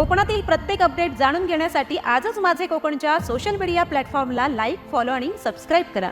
कोकणातील प्रत्येक अपडेट जाणून घेण्यासाठी आजच माझे कोकणच्या सोशल मीडिया प्लॅटफॉर्मला लाईक फॉलो आणि सबस्क्राईब करा.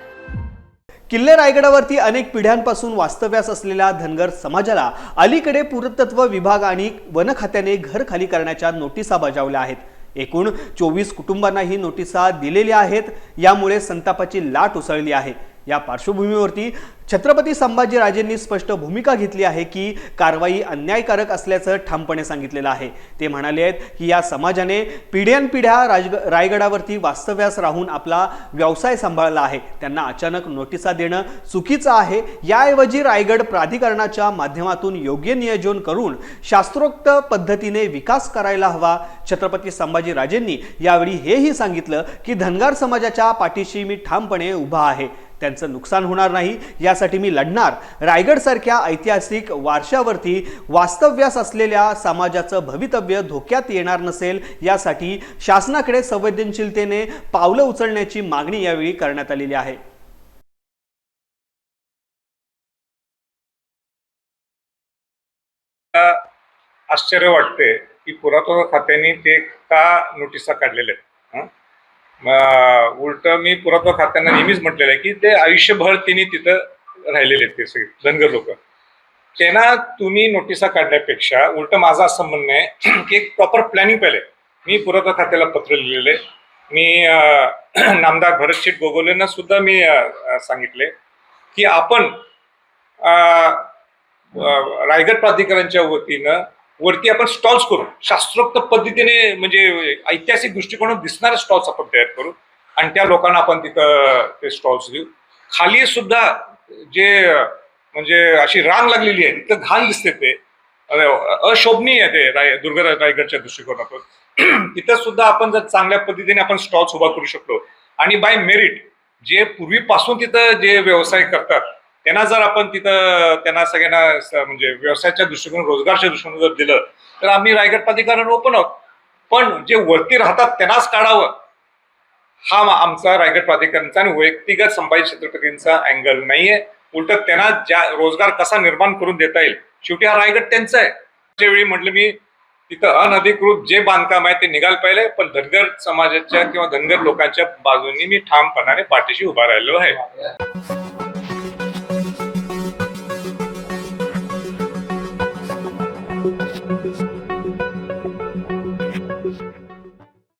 किल्ले रायगडावरती अनेक पिढ्यांपासून वास्तव्यास असलेल्या धनगर समाजाला अलीकडे पुरातत्व विभाग आणि वन खात्याने घर खाली करण्याच्या नोटिसा बजावल्या आहेत. एकूण चोवीस कुटुंबांना ही नोटिसा दिलेल्या आहेत. यामुळे संतापाची लाट उसळली आहे. या पार्श्वभूमीवरती छत्रपती संभाजीराजेंनी स्पष्ट भूमिका घेतली आहे की कारवाई अन्यायकारक असल्याचं ठामपणे सांगितलेलं आहे. ते म्हणाले आहेत की या समाजाने पिढ्यानपिढ्या राजग रायगडावरती वास्तव्यास राहून आपला व्यवसाय सांभाळला आहे. त्यांना अचानक नोटिसा देणं चुकीचं आहे. याऐवजी रायगड प्राधिकरणाच्या माध्यमातून योग्य नियोजन करून शास्त्रोक्त पद्धतीने विकास करायला हवा. छत्रपती संभाजीराजेंनी यावेळी हेही सांगितलं की धनगार समाजाच्या पाठीशी मी ठामपणे उभा आहे. त्यांचं नुकसान होणार नाही. यासाठी मी लढणार. रायगडसारख्या ऐतिहासिक वारशावरती वास्तव्यास असलेल्या समाजाचं भवितव्य धोक्यात येणार नसेल यासाठी शासनाकडे संवेदनशीलतेने पावलं उचलण्याची मागणी यावेळी करण्यात आलेली आहे. आश्चर्य वाटते की पुरातत्व खात्याने ते का नोटिसा काढलेल्या आहेत? उलट मी पुरातत्व खात्यांना नेहमीच म्हटलेलं आहे की ते आयुष्यभर तिने तिथं राहिलेले आहेत ते सगळे धनगर लोक. त्यांना तुम्ही नोटिसा काढण्यापेक्षा उलट माझं असं म्हणणं आहे की एक प्रॉपर प्लॅनिंग पाहिजे. मी पुरातत्व खात्याला पत्र लिहिलेले मी नामदार भरतशेठ गोगोलेंना सुद्धा मी सांगितले की आपण रायगड प्राधिकरणच्या वतीनं वरती आपण स्टॉल्स करू. शास्त्रोक्त पद्धतीने म्हणजे ऐतिहासिक दृष्टिकोनात दिसणारे स्टॉल्स आपण तयार करू आणि त्या लोकांना आपण तिथं ते स्टॉल्स देऊ. खाली सुद्धा जे म्हणजे अशी रांग लागलेली आहे तिथं घाण दिसते ते. अशोभनीय आहे ते राय दुर्ग रायगडच्या दृष्टिकोनातून. तिथं सुद्धा आपण जर चांगल्या पद्धतीने आपण स्टॉल्स उभा करू शकतो आणि बाय मेरिट जे पूर्वीपासून तिथं जे व्यवसाय करतात त्यांना जर आपण तिथं त्यांना सगळ्यांना म्हणजे व्यवसायाच्या दृष्टिकोन रोजगारच्या दृष्टीने जर दिलं तर आम्ही रायगड प्राधिकरण ओपन आहोत. पण जे वरती राहतात त्यांनाच काढावं. हा आमचा रायगड प्राधिकरणचा आणि वैयक्तिक संभाजी छत्रपतींचा अँगल नाहीये. उलट त्यांना ज्या रोजगार कसा निर्माण करून देता येईल शेवटी हा रायगड त्यांचा आहे. त्यावेळी म्हटलं मी तिथं अनधिकृत जे बांधकाम आहे ते निघायला पाहिले पण धनगर समाजाच्या किंवा धनगर लोकांच्या बाजूनी मी ठामपणाने पाठीशी उभा राहिलो आहे.